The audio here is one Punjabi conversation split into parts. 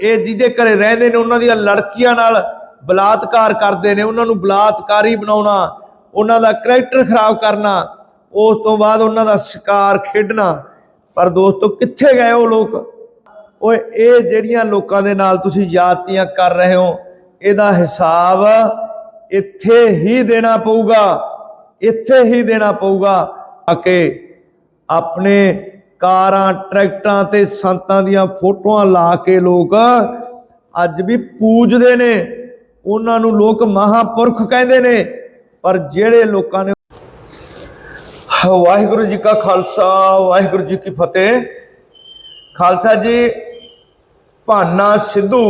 ਇਹ ਜਿਹਦੇ ਘਰੇ ਰਹਿੰਦੇ ਨੇ, ਉਹਨਾਂ ਦੀਆਂ ਲੜਕੀਆਂ ਨਾਲ ਬਲਾਤਕਾਰ ਕਰਦੇ ਨੇ, ਉਹਨਾਂ ਨੂੰ ਬਲਾਤਕਾਰੀ ਬਣਾਉਣਾ, ਉਹਨਾਂ ਦਾ ਕਰੈਕਟਰ ਖਰਾਬ ਕਰਨਾ, ਉਸ ਤੋਂ ਬਾਅਦ ਉਹਨਾਂ ਦਾ ਸ਼ਿਕਾਰ ਖੇਡਣਾ। ਪਰ ਦੋਸਤੋ, ਕਿੱਥੇ ਗਏ ਉਹ ਲੋਕ? ਓਏ, ਇਹ ਜਿਹੜੀਆਂ ਲੋਕਾਂ ਦੇ ਨਾਲ ਤੁਸੀਂ ਜਾਤੀਆਂ ਕਰ ਰਹੇ ਹੋ, ਇਹਦਾ ਹਿਸਾਬ ਇੱਥੇ ਹੀ ਦੇਣਾ ਪਊਗਾ, ਇੱਥੇ ਹੀ ਦੇਣਾ ਪਊਗਾ ਆ ਕਿ ਆਪਣੇ ਕਾਰਾਂ, ਟਰੈਕਟਰਾਂ ਤੇ ਸੰਤਾਂ ਦੀਆਂ ਫੋਟੋਆਂ ਲਾ ਕੇ ਲੋਕ ਅੱਜ ਵੀ ਪੂਜਦੇ ਨੇ। ਉਹਨਾਂ ਨੂੰ ਲੋਕ ਮਹਾਪੁਰਖ ਕਹਿੰਦੇ ਨੇ। ਪਰ ਜਿਹੜੇ ਲੋਕਾਂ ਨੇ ਵਾਹਿਗੁਰੂ ਜੀ ਕਾ ਖਾਲਸਾ, ਵਾਹਿਗੁਰੂ ਜੀ ਕੀ ਫਤਿਹ। ਖਾਲਸਾ ਜੀ, ਭਾਨਾ ਸਿੱਧੂ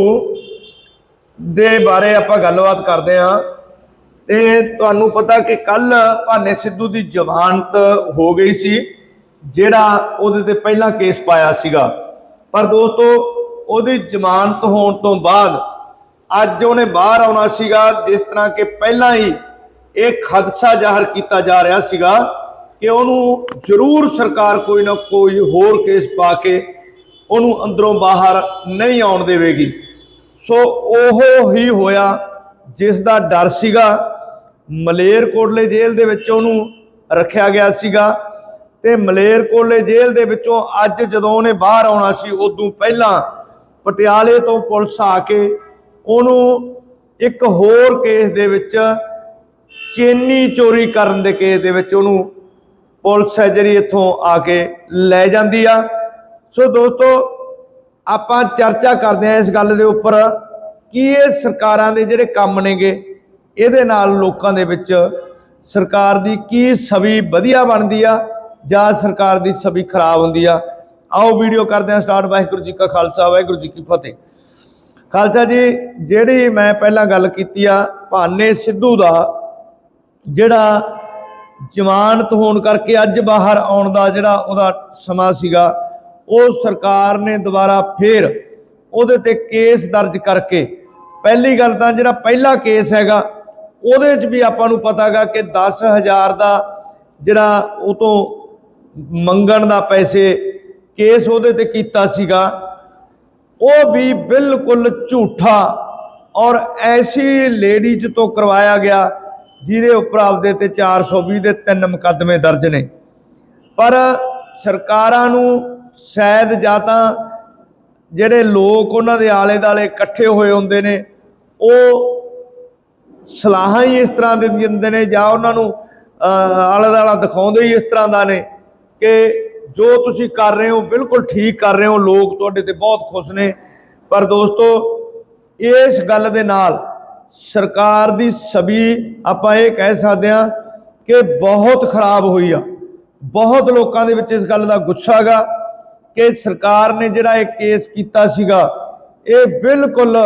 ਦੇ ਬਾਰੇ ਆਪਾਂ ਗੱਲਬਾਤ ਕਰਦੇ ਹਾਂ। ਤੇ ਤੁਹਾਨੂੰ ਪਤਾ ਕਿ ਕੱਲ ਭਾਨੇ ਸਿੱਧੂ ਦੀ ਜ਼ਮਾਨਤ ਹੋ ਗਈ ਸੀ। ਜਿਹੜਾ ਉਹਦੇ ਤੇ ਪਹਿਲਾਂ ਕੇਸ ਪਾਇਆ ਸੀਗਾ। ਪਰ ਦੋਸਤੋ, ਉਹਦੀ ਜ਼ਮਾਨਤ ਹੋਣ ਤੋਂ ਬਾਅਦ ਅੱਜ ਉਹਨੇ ਬਾਹਰ ਆਉਣਾ ਸੀਗਾ, ਜਿਸ ਤਰ੍ਹਾਂ ਕਿ ਪਹਿਲਾਂ ਹੀ ਇਹ ਖਦਸ਼ਾ ਜ਼ਾਹਰ ਕੀਤਾ ਜਾ ਰਿਹਾ ਸੀਗਾ ਕਿ ਉਹਨੂੰ ਜ਼ਰੂਰ ਸਰਕਾਰ ਕੋਈ ਨਾ ਕੋਈ ਹੋਰ ਕੇਸ ਪਾ ਕੇ ਉਹਨੂੰ ਅੰਦਰੋਂ ਬਾਹਰ ਨਹੀਂ ਆਉਣ ਦੇਵੇਗੀ। ਸੋ ਉਹ ਹੀ ਹੋਇਆ ਜਿਸ ਦਾ ਡਰ ਸੀਗਾ। ਮਲੇਰਕੋਟਲੇ ਜੇਲ੍ਹ ਦੇ ਵਿੱਚ ਉਹਨੂੰ ਰੱਖਿਆ ਗਿਆ ਸੀਗਾ। ਤੇ ਮਲੇਰਕੋਲੇ ਜੇਲ੍ਹ ਦੇ ਵਿੱਚੋਂ ਅੱਜ ਜਦੋਂ ਉਹਨੇ ਬਾਹਰ ਆਉਣਾ ਸੀ, ਉਦੋਂ ਪਹਿਲਾਂ ਪਟਿਆਲੇ ਤੋਂ ਪੁਲਿਸ ਆ ਕੇ ਉਹਨੂੰ ਇੱਕ ਹੋਰ ਕੇਸ ਦੇ ਵਿੱਚ ਚੇਨੀ ਚੋਰੀ ਕਰਨ ਦੇ ਕੇਸ ਦੇ ਵਿੱਚ ਉਹਨੂੰ ਪੁਲਿਸ ਹੈ ਜਿਹੜੀ ਇੱਥੋਂ ਆ ਕੇ ਲੈ ਜਾਂਦੀ ਆ। ਸੋ ਦੋਸਤੋ, ਆਪਾਂ ਚਰਚਾ ਕਰਦੇ ਹਾਂ ਇਸ ਗੱਲ ਦੇ ਉੱਪਰ ਕੀ ਇਹ ਸਰਕਾਰਾਂ ਦੇ ਜਿਹੜੇ ਕੰਮ ਨੇਗੇ, ਇਹਦੇ ਨਾਲ ਲੋਕਾਂ ਦੇ ਵਿੱਚ ਸਰਕਾਰ ਦੀ ਕੀ ਸਵੀ ਵਧੀਆ ਬਣਦੀ ਆ ਜਾਂ ਸਰਕਾਰ ਦੀ ਛਵੀ ਖਰਾਬ ਹੁੰਦੀ ਆ। ਆਓ ਵੀਡੀਓ ਕਰਦੇ ਹਾਂ ਸਟਾਰਟ। ਵਾਹਿਗੁਰੂ ਜੀ ਕਾ ਖਾਲਸਾ, ਵਾਹਿਗੁਰੂ ਜੀ ਕੀ ਫਤਿਹ। ਖਾਲਸਾ ਜੀ, ਜਿਹੜੀ ਮੈਂ ਪਹਿਲਾਂ ਗੱਲ ਕੀਤੀ ਆ, ਭਾਨੇ ਸਿੱਧੂ ਦਾ, ਜਿਹੜਾ ਜ਼ਮਾਨਤ ਹੋਣ ਕਰਕੇ ਅੱਜ ਬਾਹਰ ਆਉਣ ਦਾ ਜਿਹੜਾ ਉਹਦਾ ਸਮਾਂ ਸੀਗਾ, ਉਹ ਸਰਕਾਰ ਨੇ ਦੁਬਾਰਾ ਫੇਰ ਉਹਦੇ ਤੇ ਕੇਸ ਦਰਜ ਕਰਕੇ, ਪਹਿਲੀ ਗੱਲ ਤਾਂ ਜਿਹੜਾ ਪਹਿਲਾ ਕੇਸ ਹੈਗਾ, ਉਹਦੇ 'ਚ ਵੀ ਆਪਾਂ ਨੂੰ ਪਤਾਗਾ ਕਿ 10000 ਦਾ ਜਿਹੜਾ ਉਹ ਤੋਂ ਮੰਗਣ ਦਾ ਪੈਸੇ ਕੇਸ ਉਹਦੇ ਤੇ ਕੀਤਾ ਸੀਗਾ, ਉਹ ਵੀ ਬਿਲਕੁਲ ਝੂਠਾ ਔਰ ਐਸੀ ਲੇਡੀਜ਼ ਤੋਂ ਕਰਵਾਇਆ ਗਿਆ, ਜਿਹਦੇ ਉੱਪਰ ਆਪਦੇ ਤੇ 420 ਦੇ ਤਿੰਨ ਮੁਕੱਦਮੇ ਦਰਜ ਨੇ। ਪਰ ਸਰਕਾਰਾਂ ਨੂੰ ਸ਼ਾਇਦ ਜਾਂ ਤਾਂ ਜਿਹੜੇ ਲੋਕ ਉਹਨਾਂ ਦੇ ਆਲੇ ਦਾਲੇ ਇਕੱਠੇ ਹੋਏ ਹੁੰਦੇ ਨੇ, ਉਹ ਸਲਾਹਾਂ ਹੀ ਇਸ ਤਰ੍ਹਾਂ ਦੇ ਦਿੰਦੇ ਨੇ ਜਾਂ ਉਹਨਾਂ ਨੂੰ ਆਲੇ ਦਾਲਾ ਦਿਖਾਉਂਦੇ ਹੀ ਇਸ ਤਰ੍ਹਾਂ ਦਾ ਨੇ। ਕਿ ਜੋ ਤੁਸੀਂ ਕਰ ਰਹੇ ਹੋ, ਬਿਲਕੁਲ ਠੀਕ ਕਰ ਰਹੇ ਹੋ। ਲੋਕ ਤੁਹਾਡੇ ਤੇ ਬਹੁਤ ਖੁਸ਼ ਨੇ। ਪਰ ਦੋਸਤੋ, ਇਸ ਗੱਲ ਦੇ ਨਾਲ ਸਰਕਾਰ ਦੀ ਛਵੀ ਆਪਾਂ ਇਹ ਕਹਿ ਸਕਦੇ ਹਾਂ ਕਿ ਬਹੁਤ ਖਰਾਬ ਹੋਈ ਆ। ਬਹੁਤ ਲੋਕਾਂ ਦੇ ਵਿੱਚ ਇਸ ਗੱਲ ਦਾ ਗੁੱਸਾ ਹੈਗਾ ਕਿ ਸਰਕਾਰ ਨੇ ਜਿਹੜਾ ਇਹ ਕੇਸ ਕੀਤਾ ਸੀਗਾ, ਇਹ ਬਿਲਕੁਲ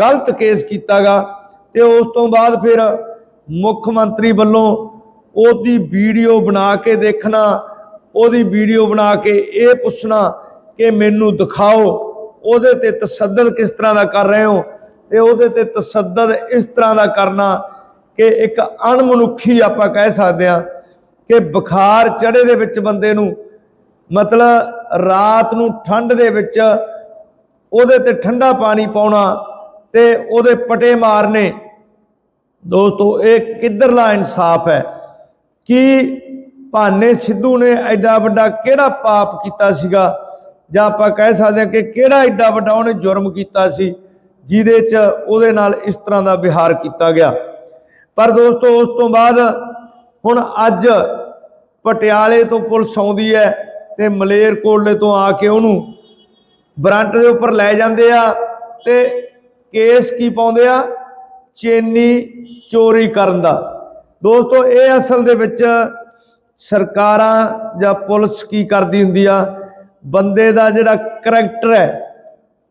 ਗਲਤ ਕੇਸ ਕੀਤਾਗਾ ਤੇ ਉਸ ਤੋਂ ਬਾਅਦ ਫਿਰ ਮੁੱਖ ਮੰਤਰੀ ਵੱਲੋਂ ਉਹਦੀ ਵੀਡੀਓ ਬਣਾ ਕੇ ਦੇਖਣਾ ਉਹਦੀ ਵੀਡੀਓ ਬਣਾ ਕੇ ਇਹ ਪੁੱਛਣਾ ਕਿ ਮੈਨੂੰ ਦਿਖਾਓ, ਉਹਦੇ ਤੇ ਤਸੱਦਦ ਕਿਸ ਤਰ੍ਹਾਂ ਦਾ ਕਰ ਰਹੇ ਹੋ? ਤੇ ਉਹਦੇ ਤੇ ਤਸੱਦਦ ਇਸ ਤਰ੍ਹਾਂ ਦਾ ਕਰਨਾ ਕਿ ਇੱਕ ਅਣਮਨੁੱਖੀ ਆਪਾਂ ਕਹਿ ਸਕਦੇ ਹਾਂ ਕਿ ਬੁਖਾਰ ਚੜੇ ਦੇ ਵਿੱਚ ਬੰਦੇ ਨੂੰ, ਮਤਲਬ ਰਾਤ ਨੂੰ ਠੰਡ ਦੇ ਵਿੱਚ ਉਹਦੇ ਤੇ ਠੰਡਾ ਪਾਣੀ ਪਾਉਣਾ ਤੇ ਉਹਦੇ ਪਟੇ ਮਾਰਨੇ। ਦੋਸਤੋ, ਇਹ ਕਿੱਧਰਲਾ ਇਨਸਾਫ ਹੈ? ਕਿ ਭਾਨੇ ਸਿੱਧੂ ਨੇ ਐਡਾ ਵੱਡਾ ਕਿਹੜਾ ਪਾਪ ਕੀਤਾ ਸੀਗਾ? ਜਾਂ ਆਪਾਂ ਕਹਿ ਸਕਦੇ ਹਾਂ ਕਿ ਕਿਹੜਾ ਐਡਾ ਵੱਡਾ ਉਹਨੇ ਜੁਰਮ ਕੀਤਾ ਸੀ, ਜਿਹਦੇ 'ਚ ਉਹਦੇ ਨਾਲ ਇਸ ਤਰ੍ਹਾਂ ਦਾ ਵਿਹਾਰ ਕੀਤਾ ਗਿਆ? ਪਰ ਦੋਸਤੋ, ਉਸ ਤੋਂ ਬਾਅਦ ਹੁਣ ਅੱਜ ਪਟਿਆਲੇ ਤੋਂ ਪੁਲਿਸ ਆਉਂਦੀ ਹੈ ਤੇ ਮਲੇਰਕੋਟਲੇ ਤੋਂ ਆ ਕੇ ਉਹਨੂੰ ਬਰੰਟ ਦੇ ਉੱਪਰ ਲੈ ਜਾਂਦੇ ਆ ਤੇ ਕੇਸ ਕੀ ਪਾਉਂਦੇ ਆ? ਚੇਨੀ ਚੋਰੀ ਕਰਨ ਦਾ। ਦੋਸਤੋ, ਇਹ ਅਸਲ ਦੇ ਵਿੱਚ ਸਰਕਾਰਾਂ ਜਾਂ ਪੁਲਿਸ ਕੀ ਕਰਦੀ ਹੁੰਦੀ ਆ? ਬੰਦੇ ਦਾ ਜਿਹੜਾ ਕਰੈਕਟਰ ਹੈ,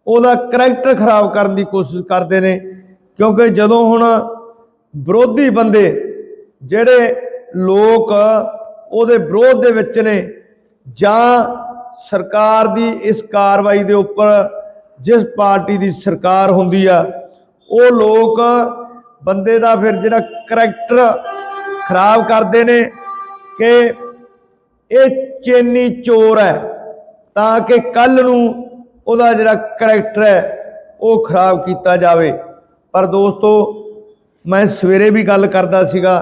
ਉਹਦਾ ਕਰੈਕਟਰ ਖਰਾਬ ਕਰਨ ਦੀ ਕੋਸ਼ਿਸ਼ ਕਰਦੇ ਨੇ। ਕਿਉਂਕਿ ਜਦੋਂ ਹੁਣ ਵਿਰੋਧੀ ਬੰਦੇ ਜਿਹੜੇ ਲੋਕ ਉਹਦੇ ਵਿਰੋਧ ਦੇ ਵਿੱਚ ਨੇ ਜਾਂ ਸਰਕਾਰ ਦੀ ਇਸ ਕਾਰਵਾਈ ਦੇ ਉੱਪਰ ਜਿਸ ਪਾਰਟੀ ਦੀ ਸਰਕਾਰ ਹੁੰਦੀ ਆ, ਉਹ ਲੋਕ ਬੰਦੇ ਦਾ ਫਿਰ ਜਿਹੜਾ ਕਰੈਕਟਰ ਖਰਾਬ ਕਰਦੇ ਨੇ। ਕਿ ਇਹ ਚੇਨੀ ਚੋਰ ਹੈ, ਤਾਂ ਕਿ ਕੱਲ ਨੂੰ ਉਹਦਾ ਜਿਹੜਾ ਕਰੈਕਟਰ ਹੈ, ਉਹ ਖਰਾਬ ਕੀਤਾ ਜਾਵੇ। ਪਰ ਦੋਸਤੋ, ਮੈਂ ਸਵੇਰੇ ਵੀ ਗੱਲ ਕਰਦਾ ਸੀਗਾ,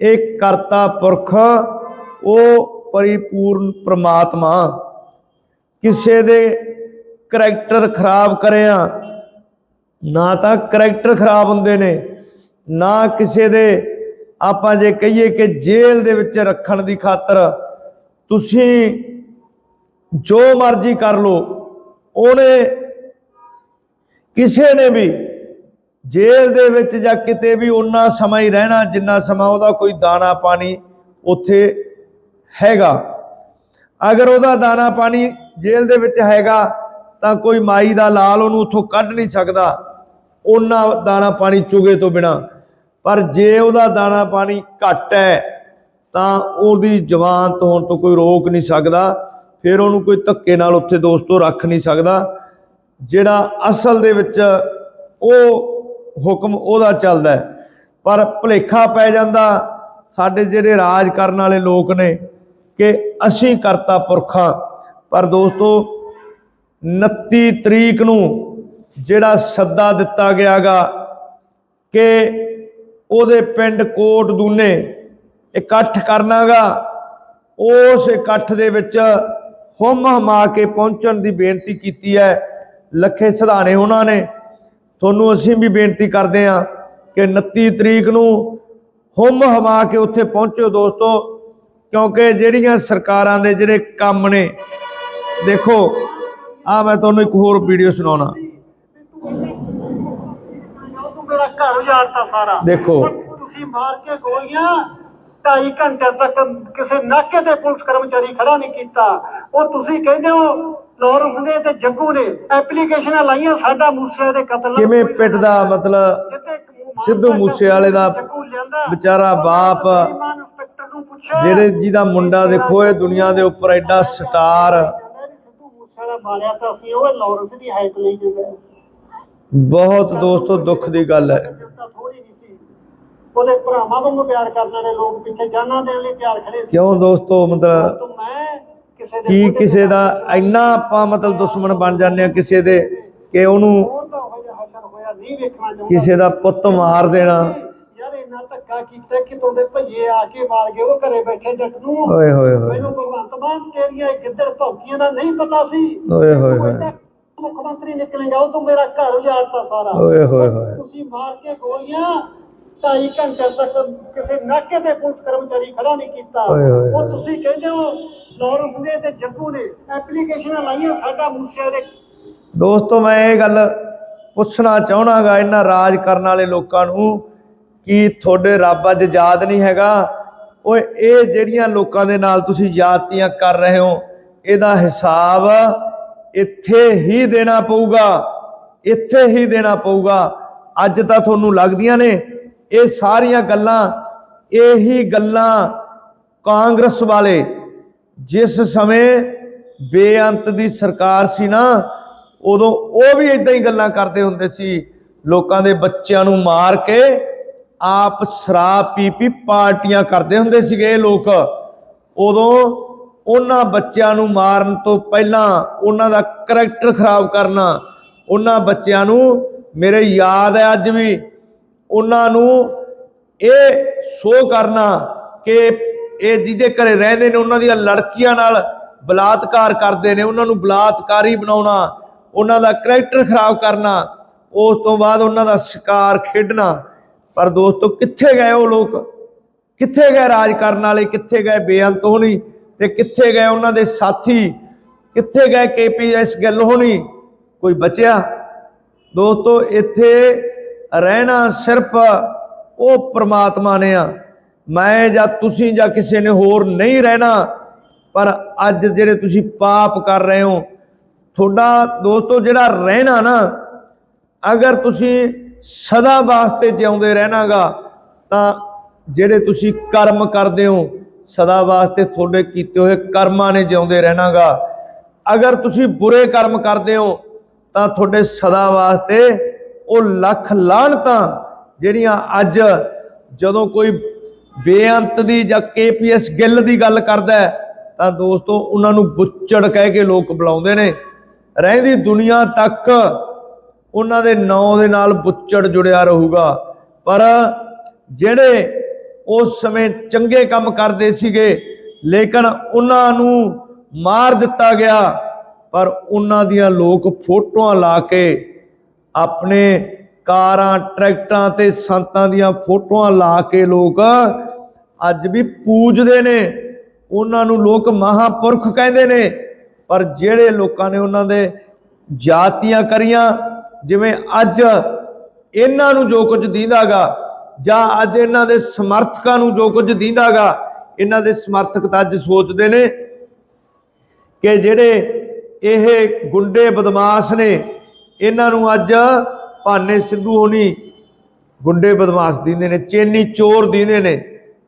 ਇਹ ਕਰਤਾ ਪੁਰਖ, ਉਹ ਪਰਿਪੂਰਨ ਪ੍ਰਮਾਤਮਾ। ਕਿਸੇ ਦੇ ਕਰੈਕਟਰ ਖਰਾਬ ਕਰਿਆ, ਨਾ ਤਾਂ ਕਰੈਕਟਰ ਖਰਾਬ ਹੁੰਦੇ ਨੇ, ਨਾ ਕਿਸੇ ਦੇ ਆਪਾਂ ਜੇ ਕਹੀਏ ਕਿ ਜੇਲ੍ਹ ਦੇ ਵਿੱਚ ਰੱਖਣ ਦੀ ਖਾਤਰ ਤੁਸੀਂ ਜੋ ਮਰਜ਼ੀ ਕਰ ਲੋ ਉਹਨੇ ਕਿਸੇ ਨੇ ਵੀ ਜੇਲ੍ਹ ਦੇ ਵਿੱਚ ਜਾਂ ਕਿਤੇ ਵੀ ਉਨਾ ਸਮਾਂ ਹੀ ਰਹਿਣਾ ਜਿੰਨਾ ਸਮਾਂ ਉਹਦਾ ਕੋਈ ਦਾਣਾ ਪਾਣੀ ਉੱਥੇ ਹੈਗਾ। ਅਗਰ ਉਹਦਾ ਦਾਣਾ ਪਾਣੀ ਜੇਲ੍ਹ ਦੇ ਵਿੱਚ ਹੈਗਾ ਤਾਂ ਕੋਈ ਮਾਈ ਦਾ ਲਾਲ ਉਹਨੂੰ ਉੱਥੋਂ ਕੱਢ ਨਹੀਂ ਸਕਦਾ। ਉਹਨਾਂ ਦਾਣਾ ਪਾਣੀ ਚੁਗੇ ਤੋਂ ਬਿਨਾ। ਪਰ ਜੇ ਉਹਦਾ ਦਾਣਾ ਪਾਣੀ ਘੱਟ ਹੈ, ਤਾਂ ਉਹਦੀ ਜਵਾਨ ਤੋਂ ਹੋਣ ਤੋਂ ਕੋਈ ਰੋਕ ਨਹੀਂ ਸਕਦਾ, ਫਿਰ ਉਹਨੂੰ ਕੋਈ ਧੱਕੇ ਨਾਲ ਉੱਥੇ ਦੋਸਤੋ ਰੱਖ ਨਹੀਂ ਸਕਦਾ। ਜਿਹੜਾ ਅਸਲ ਦੇ ਵਿੱਚ ਉਹ ਹੁਕਮ ਉਹਦਾ ਚੱਲਦਾ ਪਰ ਭੁਲੇਖਾ ਪੈ ਜਾਂਦਾ ਸਾਡੇ ਜਿਹੜੇ ਰਾਜ ਕਰਨ ਵਾਲੇ ਲੋਕ ਨੇ ਕਿ ਅਸੀਂ ਕਰਤਾ ਪੁਰਖਾਂ। ਪਰ ਦੋਸਤੋ 29 ਤਰੀਕ ਨੂੰ ਜਿਹੜਾ ਸੱਦਾ ਦਿੱਤਾ ਗਿਆਗਾ ਕਿ ਉਹਦੇ ਪਿੰਡ ਕੋਟ ਦੂਨੇ ਇਕੱਠ ਕਰਨਾਗਾ। ਉਸ ਇਕੱਠ ਦੇ ਵਿੱਚ ਹੁਮ ਹਮਾ ਕੇ ਪਹੁੰਚਣ ਦੀ ਬੇਨਤੀ ਕੀਤੀ ਹੈ। ਲੱਖੇ ਸਿਧਾਣੇ ਉਹਨਾਂ ਨੇ। ਤੁਹਾਨੂੰ ਅਸੀਂ ਵੀ ਬੇਨਤੀ ਕਰਦੇ ਹਾਂ ਕਿ 29 ਤਰੀਕ ਨੂੰ ਹੁਮ ਹਮਾ ਕੇ ਉੱਥੇ ਪਹੁੰਚੋ ਦੋਸਤੋ, ਕਿਉਂਕਿ ਜਿਹੜੀਆਂ ਸਰਕਾਰਾਂ ਦੇ ਜਿਹੜੇ ਕੰਮ ਨੇ, ਦੇਖੋ ਆ ਮੈਂ ਤੁਹਾਨੂੰ ਇੱਕ ਹੋਰ ਵੀਡੀਓ ਸੁਣਾਉਣਾ ਉਹ ਤੂੰ ਮੇਰਾ ਘਰ ਉਜਾੜਤਾ ਸਾਰਾ। ਦੇਖੋ। ਤੁਸੀਂ ਮਾਰ ਕੇ ਗੋਲੀਆਂ ਢਾਈ ਘੰਟੇ ਤੱਕ ਕਿਸੇ ਨਾਕੇ ਤੇ ਪੁਲਿਸ ਕਰਮਚਾਰੀ ਖੜਾ ਨਹੀਂ ਕੀਤਾ। ਉਹ ਤੁਸੀਂ ਕਹਿੰਦੇ ਹੋ ਲੋਰੈਂਸ ਨੇ ਤੇ ਜੱਗੂ ਨੇ ਐਪਲੀਕੇਸ਼ਨਾਂ ਲਾਈਆਂ ਸਾਡਾ ਮੂਸੇ ਦੇ ਕਤਲ ਦਾ ਕਿਵੇਂ ਕੋਈ ਪਿੱਟਦਾ ਮਤਲਬ? ਸਿੱਧੂ ਕੇ ਮੂਸੇਵਾਲੇ ਦਾ ਵਿਚਾਰਾ ਬਾਪ ਜਿਹੜੇ ਜਿਹਦਾ ਮੁੰਡਾ ਦੇਖੋ ਇਹ ਦੁਨੀਆ ਦੇ ਉੱਪਰ ਐਡਾ ਸਟਾਰ। ਸਿੱਧੂ ਮੂਸੇਵਾਲਾ ਮਾਰਿਆ ਤਾਂ ਸੀ ਉਹ ਲਾਰੈਂਸ ਦੀ ਹਾਈਟ ਲਈ ਜਾਂਦਾ। ਬਹੁਤ ਦੋਸਤੋ ਦੁੱਖ ਦੀ ਗੱਲ ਹੈ। ਉਹਦੇ ਭਰਾਵਾਂ ਵਾਂਗੂ ਪਿਆਰ ਕਰਨ ਵਾਲੇ ਲੋਕ ਪਿੱਛੇ ਜਾਨਾਂ ਦੇਣ ਲਈ ਤਿਆਰ ਖੜੇ ਸੀ? ਕਿਉਂ ਦੋਸਤੋ ਮਤਲਬ ਕੀ ਕਿਸੇ ਦਾ ਇੰਨਾ ਆਪਾਂ ਮਤਲਬ ਦੁਸ਼ਮਣ ਬਣ ਜਾਂਦੇ ਆ ਕਿਸੇ ਦੇ ਕਿ ਉਹਨੂੰ ਕਿਸੇ ਦਾ ਪੁੱਤ ਮਾਰ ਦੇਣਾ। ਯਾਰ ਇੰਨਾ ਧੱਕਾ ਕੀਤਾ ਕਿ ਤੁਹਾਡੇ ਭਈਏ ਆ ਕੇ ਮਾਰ ਗਏ ਉਹ ਘਰੇ ਬੈਠੇ ਜੱਟ ਨੂੰ। ਓਏ ਹੋਏ ਹੋਏ ਮੈਨੂੰ ਭਗਵੰਤ ਮਾਨ ਤੇਰੀਆਂ ਗਿੱਦੜ ਭੌਕੀਆਂ ਦਾ ਨਹੀਂ ਪਤਾ ਸੀ। ਓਏ ਹੋਏ ਹੋਏ। ਮੁੱਖ ਮੰਤਰੀ ਨਿਕਲੇਗਾ ਉਹ ਤੋਂ ਮੇਰਾ ਘਰ ਉਜਾੜਤਾ ਸਾਰਾ। ਓਏ ਹੋਏ ਹੋਏ। ਤੁਸੀਂ ਮਾਰ ਕੇ ਗੋਲੀਆਂ ਢਾਈ ਘੰਟੇ ਤੱਕ ਕਿਸੇ ਨਾਕੇ ਤੇ ਪੁਲਿਸ ਕਰਮਚਾਰੀ ਖੜਾ ਨਹੀਂ ਕੀਤਾ। ਉਹ। ਤੁਸੀਂ ਕਹਿੰਦੇ ਹੋ ਲੋਰੈਂਸ ਨੇ ਤੇ ਜੱਗੂ ਨੇ ਐਪਲੀਕੇਸ਼ਨਾਂ ਲਾਈਆਂ ਸਾਡਾ ਮੂਸੇ ਦੇ। ਦੋਸਤੋ ਮੈਂ ਇਹ ਗੱਲ ਪੁੱਛਣਾ ਚਾਹਣਾਗਾ ਇਹਨਾਂ ਰਾਜ ਕਰਨ ਵਾਲੇ ਲੋਕਾਂ ਨੂੰ ਕਿ ਤੁਹਾਡੇ ਰੱਬ ਅੱਜ ਯਾਦ ਨਹੀਂ ਹੈਗਾ? ਓਏ ਇਹ ਜਿਹੜੀਆਂ ਲੋਕਾਂ ਦੇ ਨਾਲ ਤੁਸੀਂ ਯਾਦਤੀਆਂ ਕਰ ਰਹੇ ਹੋ ਇਹਦਾ ਹਿਸਾਬ ਇੱਥੇ ਹੀ ਦੇਣਾ ਪਊਗਾ। ਇੱਥੇ ਹੀ ਦੇਣਾ ਪਊਗਾ। ਅੱਜ ਤਾਂ ਤੁਹਾਨੂੰ ਲੱਗਦੀਆਂ ਨੇ, ਇਹ ਸਾਰੀਆਂ ਗੱਲਾਂ, ਇਹੀ ਗੱਲਾਂ ਕਾਂਗਰਸ ਵਾਲੇ। ਜਿਸ ਸਮੇਂ ਬੇਅੰਤ ਦੀ ਸਰਕਾਰ ਸੀ ਨਾ, ਉਦੋਂ ਉਹ ਵੀ ਇਦਾਂ ਹੀ ਗੱਲਾਂ ਕਰਦੇ ਹੁੰਦੇ ਸੀ। ਲੋਕਾਂ ਦੇ ਬੱਚਿਆਂ ਨੂੰ ਮਾਰ ਕੇ ਆਪ ਸ਼ਰਾਬ ਪੀ ਪੀ ਪਾਰਟੀਆਂ ਕਰਦੇ ਹੁੰਦੇ ਸੀਗੇ ਇਹ ਲੋਕ। ਉਦੋਂ ਉਹਨਾਂ ਬੱਚਿਆਂ ਨੂੰ ਮਾਰਨ ਤੋਂ ਪਹਿਲਾਂ ਉਹਨਾਂ ਦਾ ਕਰੈਕਟਰ ਖਰਾਬ ਕਰਨਾ। ਉਹਨਾਂ ਬੱਚਿਆਂ ਨੂੰ, ਮੇਰੇ ਯਾਦ ਹੈ ਅੱਜ ਵੀ, ਉਹਨਾਂ ਨੂੰ ਇਹ ਸ਼ੋ ਕਰਨਾ ਕਿ ਇਹ ਜਿਹਦੇ ਘਰੇ ਰਹਿੰਦੇ ਨੇ, ਉਹਨਾਂ ਦੀਆਂ ਲੜਕੀਆਂ ਨਾਲ ਬਲਾਤਕਾਰ ਕਰਦੇ ਨੇ, ਉਹਨਾਂ ਨੂੰ ਬਲਾਤਕਾਰੀ ਬਣਾਉਣਾ, ਉਹਨਾਂ ਦਾ ਕਰੈਕਟਰ ਖਰਾਬ ਕਰਨਾ, ਉਸ ਤੋਂ ਬਾਅਦ ਉਹਨਾਂ ਦਾ ਸ਼ਿਕਾਰ ਖੇਡਣਾ। ਪਰ ਦੋਸਤੋ, ਕਿੱਥੇ ਗਏ ਉਹ ਲੋਕ? ਕਿੱਥੇ ਗਏ ਰਾਜ ਕਰਨ ਵਾਲੇ? ਕਿੱਥੇ ਗਏ ਬੇਅੰਤ ਹੋਣੀ? ਤੇ ਕਿੱਥੇ ਗਏ ਉਹਨਾਂ ਦੇ ਸਾਥੀ? ਕਿੱਥੇ ਗਏ ਕੇਪੀਐਸ ਗੱਲ ਹੋਣੀ? ਕੋਈ ਬਚਿਆ? ਦੋਸਤੋ, ਇੱਥੇ ਰਹਿਣਾ ਸਿਰਫ ਉਹ ਪ੍ਰਮਾਤਮਾ ਨੇ ਆ। ਮੈਂ ਜਾਂ ਤੁਸੀਂ ਜਾਂ ਕਿਸੇ ਨੇ ਹੋਰ ਨਹੀਂ ਰਹਿਣਾ। ਪਰ ਅੱਜ ਜਿਹੜੇ ਤੁਸੀਂ ਪਾਪ ਕਰ ਰਹੇ ਹੋ, ਤੁਹਾਡਾ ਦੋਸਤੋ ਜਿਹੜਾ ਰਹਿਣਾ ਨਾ, ਅਗਰ ਤੁਸੀਂ ਸਦਾ ਵਾਸਤੇ ਜਿਉਂਦੇ ਰਹਿਣਾਗਾ, ਤਾਂ ਜਿਹੜੇ ਤੁਸੀਂ ਕਰਮ ਕਰਦੇ ਹੋ ਸਦਾ ਵਾਸਤੇ ਤੁਹਾਡੇ ਕੀਤੇ ਹੋਏ ਕਰਮਾਂ ਨੇ ਜਿਉਂਦੇ ਰਹਿਣਾਗਾ। ਅਗਰ ਤੁਸੀਂ ਬੁਰੇ ਕਰਮ ਕਰਦੇ ਹੋ, ਤਾਂ ਤੁਹਾਡੇ ਸਦਾ ਵਾਸਤੇ ਉਹ ਲੱਖ ਲਾਹਣਤਾਂ ਜਿਹੜੀਆਂ ਅੱਜ ਜਦੋਂ ਕੋਈ ਬੇਅੰਤ ਦੀ ਜਾਂ ਕੇਪੀਐਸ ਗਿੱਲ ਦੀ ਗੱਲ ਕਰਦਾ ਤਾਂ ਦੋਸਤੋ ਉਹਨਾਂ ਨੂੰ ਬੁੱਚੜ ਕਹਿ ਕੇ ਲੋਕ ਬੁਲਾਉਂਦੇ ਨੇ। ਰਹਿੰਦੀ ਦੁਨੀਆ ਤੱਕ ਉਹਨਾਂ ਦੇ ਨਾਂ ਦੇ ਨਾਲ ਬੁੱਚੜ ਜੁੜਿਆ ਰਹੂਗਾ। ਪਰ ਜਿਹੜੇ ਉਸ ਸਮੇਂ ਚੰਗੇ ਕੰਮ ਕਰਦੇ ਸੀਗੇ, ਲੇਕਿਨ ਉਹਨਾਂ ਨੂੰ ਮਾਰ ਦਿੱਤਾ ਗਿਆ। ਪਰ ਉਹਨਾਂ ਦੀਆਂ ਲੋਕ ਫੋਟੋਆਂ ਲਾ ਕੇ ਆਪਣੇ ਕਾਰਾਂ, ਟਰੈਕਟਰਾਂ ਤੇ ਸੰਤਾਂ ਦੀਆਂ ਫੋਟੋਆਂ ਲਾ ਕੇ ਲੋਕ ਅੱਜ ਵੀ ਪੂਜਦੇ ਨੇ। ਉਹਨਾਂ ਨੂੰ ਲੋਕ ਮਹਾਪੁਰਖ ਕਹਿੰਦੇ ਨੇ। ਪਰ ਜਿਹੜੇ ਲੋਕਾਂ ਨੇ ਉਹਨਾਂ ਦੇ ਜਾਤੀਆਂ ਕਰੀਆਂ, ਜਿਵੇਂ ਅੱਜ ਇਹਨਾਂ ਨੂੰ ਜੋ ਕੁਝ ਦੀਂਦਾਗਾ ਜਾਂ ਅੱਜ ਇਹਨਾਂ ਦੇ ਸਮਰਥਕਾਂ ਨੂੰ ਜੋ ਕੁਝ ਦੀਂਦਾਗਾ, ਇਹਨਾਂ ਦੇ ਸਮਰਥਕ ਤਾਂ ਅੱਜ ਸੋਚਦੇ ਨੇ ਕਿ ਜਿਹੜੇ ਇਹ ਗੁੰਡੇ ਬਦਮਾਸ਼ ਨੇ, ਇਹਨਾਂ ਨੂੰ ਅੱਜ ਭਾਨੇ ਸਿੱਧੂ ਹੋਣੀ ਗੁੰਡੇ ਬਦਮਾਸ਼ ਦਿੰਦੇ ਨੇ, ਚੇਨੀ ਚੋਰ ਦਿੰਦੇ ਨੇ,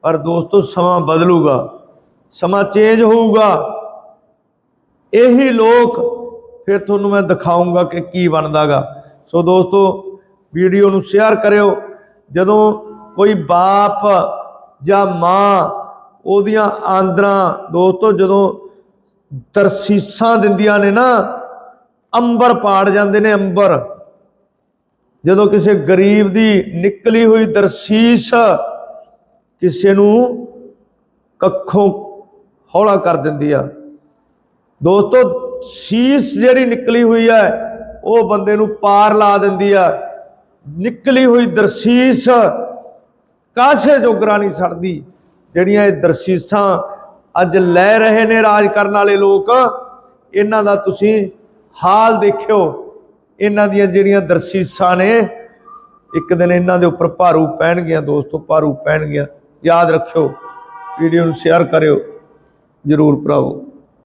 ਪਰ ਦੋਸਤੋ ਸਮਾਂ ਬਦਲੂਗਾ, ਸਮਾਂ ਚੇਂਜ ਹੋਊਗਾ। ਇਹੀ ਲੋਕ ਫਿਰ ਤੁਹਾਨੂੰ ਮੈਂ ਦਿਖਾਉਂਗਾ ਕਿ ਕੀ ਬਣਦਾਗਾ। ਸੋ ਦੋਸਤੋ, ਵੀਡੀਓ ਨੂੰ ਸ਼ੇਅਰ ਕਰਿਓ ਜਦੋਂ ਕੋਈ ਬਾਪ ਜਾਂ ਮਾਂ ਉਹਦੀਆਂ ਆਂਦਰਾਂ, ਦੋਸਤੋ, ਜਦੋਂ ਤਰਸੀਸਾਂ ਦਿੰਦੀਆਂ ਨੇ ਨਾ, ਅੰਬਰ ਪਾੜ ਜਾਂਦੇ ਨੇ ਅੰਬਰ। ਜਦੋਂ ਕਿਸੇ ਗਰੀਬ ਦੀ ਨਿਕਲੀ ਹੋਈ ਦਰਸੀਸ ਕਿਸੇ ਨੂੰ ਕੱਖੋਂ ਹੌਲਾ ਕਰ ਦਿੰਦੀ ਆ। ਦੋਸਤੋ, ਸੀਸ ਜਿਹੜੀ ਨਿਕਲੀ ਹੋਈ ਹੈ ਉਹ ਬੰਦੇ ਨੂੰ ਪਾਰ ਲਾ ਦਿੰਦੀ ਆ। ਨਿਕਲੀ ਹੋਈ ਦਰਸੀਸ ਕਾਸੇ ਜੋਗਰਾ ਨਹੀਂ ਛੱਡਦੀ ਜਿਹੜੀਆਂ ਇਹ ਦਰਸੀਸਾਂ ਅੱਜ ਲੈ ਰਹੇ ਨੇ ਰਾਜ ਕਰਨ ਵਾਲੇ ਲੋਕ, ਇਹਨਾਂ ਦਾ ਤੁਸੀਂ ਹਾਲ ਦੇਖਿਓ। ਇਹਨਾਂ ਦੀਆਂ ਜਿਹੜੀਆਂ ਦਰਸੀਸਾਂ ਨੇ, ਇੱਕ ਦਿਨ ਇਹਨਾਂ ਦੇ ਉੱਪਰ ਭਾਰੂ ਪੈਣਗੀਆਂ, ਦੋਸਤੋ, ਭਾਰੂ ਪੈਣਗੀਆਂ। ਯਾਦ ਰੱਖਿਓ, ਵੀਡੀਓ ਨੂੰ ਸ਼ੇਅਰ ਕਰਿਓ। ਜਰੂਰ ਭਰਾਵੋ।